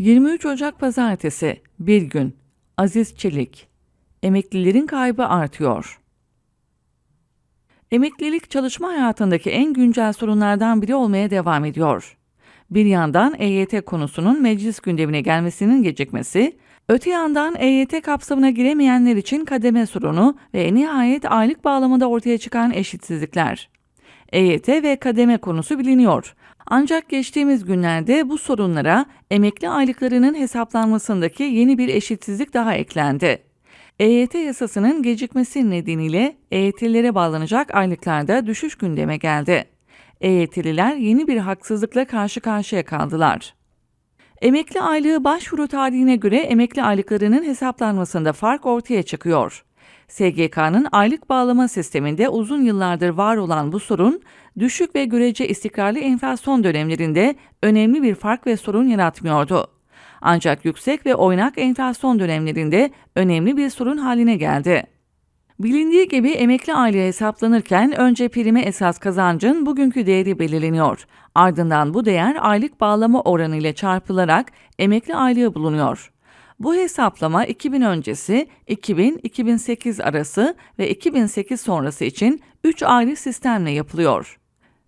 23 Ocak Pazartesi, bir gün. Aziz Çelik. Emeklilerin kaybı artıyor. Emeklilik çalışma hayatındaki en güncel sorunlardan biri olmaya devam ediyor. Bir yandan EYT konusunun meclis gündemine gelmesinin gecikmesi, öte yandan EYT kapsamına giremeyenler için kademe sorunu ve nihayet aylık bağlamında ortaya çıkan eşitsizlikler. EYT ve kademe konusu biliniyor. Ancak geçtiğimiz günlerde bu sorunlara emekli aylıklarının hesaplanmasındaki yeni bir eşitsizlik daha eklendi. EYT yasasının gecikmesi nedeniyle EYT'lilere bağlanacak aylıklarda düşüş gündeme geldi. EYT'liler yeni bir haksızlıkla karşı karşıya kaldılar. Emekli aylığı başvuru tarihine göre emekli aylıklarının hesaplanmasında fark ortaya çıkıyor. SGK'nın aylık bağlama sisteminde uzun yıllardır var olan bu sorun, düşük ve görece istikrarlı enflasyon dönemlerinde önemli bir fark ve sorun yaratmıyordu. Ancak yüksek ve oynak enflasyon dönemlerinde önemli bir sorun haline geldi. Bilindiği gibi emekli aylığı hesaplanırken önce prime esas kazancın bugünkü değeri belirleniyor. Ardından bu değer aylık bağlama oranı ile çarpılarak emekli aylığı bulunuyor. Bu hesaplama 2000 öncesi, 2000-2008 arası ve 2008 sonrası için 3 ayrı sistemle yapılıyor.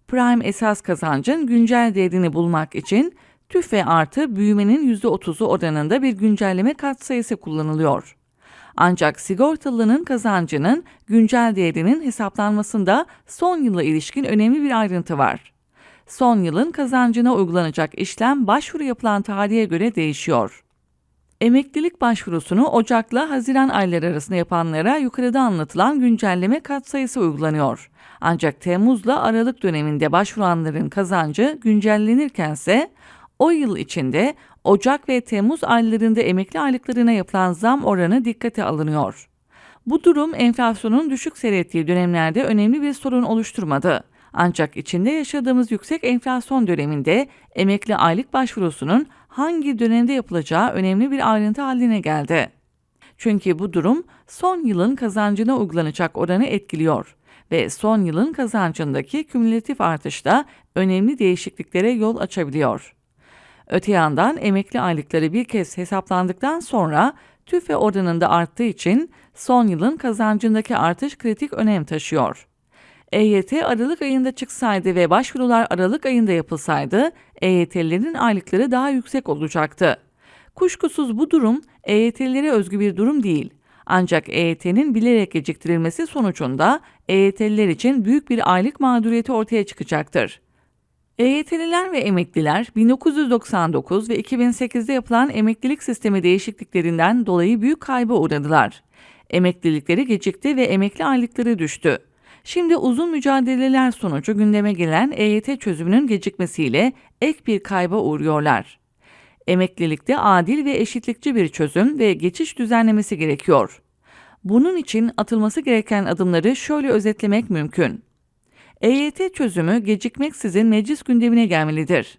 Prime esas kazancın güncel değerini bulmak için tüfe artı büyümenin %30'u oranında bir güncelleme katsayısı kullanılıyor. Ancak sigortalının kazancının güncel değerinin hesaplanmasında son yıla ilişkin önemli bir ayrıntı var. Son yılın kazancına uygulanacak işlem başvuru yapılan tarihe göre değişiyor. Emeklilik başvurusunu Ocak'la Haziran ayları arasında yapanlara yukarıda anlatılan güncelleme katsayısı uygulanıyor. Ancak Temmuz'la Aralık döneminde başvuranların kazancı güncellenirkense o yıl içinde Ocak ve Temmuz aylarında emekli aylıklarına yapılan zam oranı dikkate alınıyor. Bu durum enflasyonun düşük seyrettiği dönemlerde önemli bir sorun oluşturmadı. Ancak içinde yaşadığımız yüksek enflasyon döneminde emekli aylık başvurusunun hangi dönemde yapılacağı önemli bir ayrıntı haline geldi. Çünkü bu durum son yılın kazancına uygulanacak oranı etkiliyor ve son yılın kazancındaki kümülatif artışta önemli değişikliklere yol açabiliyor. Öte yandan emekli aylıkları bir kez hesaplandıktan sonra tüfe oranında arttığı için son yılın kazancındaki artış kritik önem taşıyor. EYT Aralık ayında çıksaydı ve başvurular Aralık ayında yapılsaydı EYT'lilerin aylıkları daha yüksek olacaktı. Kuşkusuz bu durum EYT'lilere özgü bir durum değil. Ancak EYT'nin bilerek geciktirilmesi sonucunda EYT'liler için büyük bir aylık mağduriyeti ortaya çıkacaktır. EYT'liler ve emekliler 1999 ve 2008'de yapılan emeklilik sistemi değişikliklerinden dolayı büyük kayba uğradılar. Emeklilikleri gecikti ve emekli aylıkları düştü. Şimdi uzun mücadeleler sonucu gündeme gelen EYT çözümünün gecikmesiyle ek bir kayba uğruyorlar. Emeklilikte adil ve eşitlikçi bir çözüm ve geçiş düzenlemesi gerekiyor. Bunun için atılması gereken adımları şöyle özetlemek mümkün. EYT çözümü gecikmeksizin meclis gündemine gelmelidir.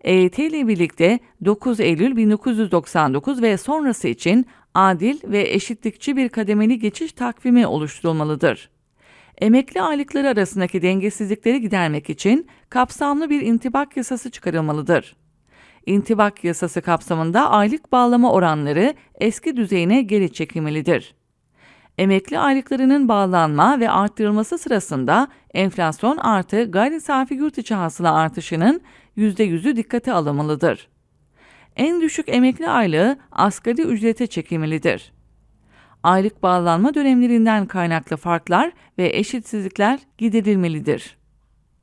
EYT ile birlikte 9 Eylül 1999 ve sonrası için adil ve eşitlikçi bir kademeli geçiş takvimi oluşturulmalıdır. Emekli aylıkları arasındaki dengesizlikleri gidermek için kapsamlı bir intibak yasası çıkarılmalıdır. İntibak yasası kapsamında aylık bağlama oranları eski düzeyine geri çekilmelidir. Emekli aylıklarının bağlanma ve arttırılması sırasında enflasyon artı gayri safi yurt içi hasıla artışının %100'ü dikkate alınmalıdır. En düşük emekli aylığı asgari ücrete çekilmelidir. Aylık bağlanma dönemlerinden kaynaklı farklar ve eşitsizlikler giderilmelidir.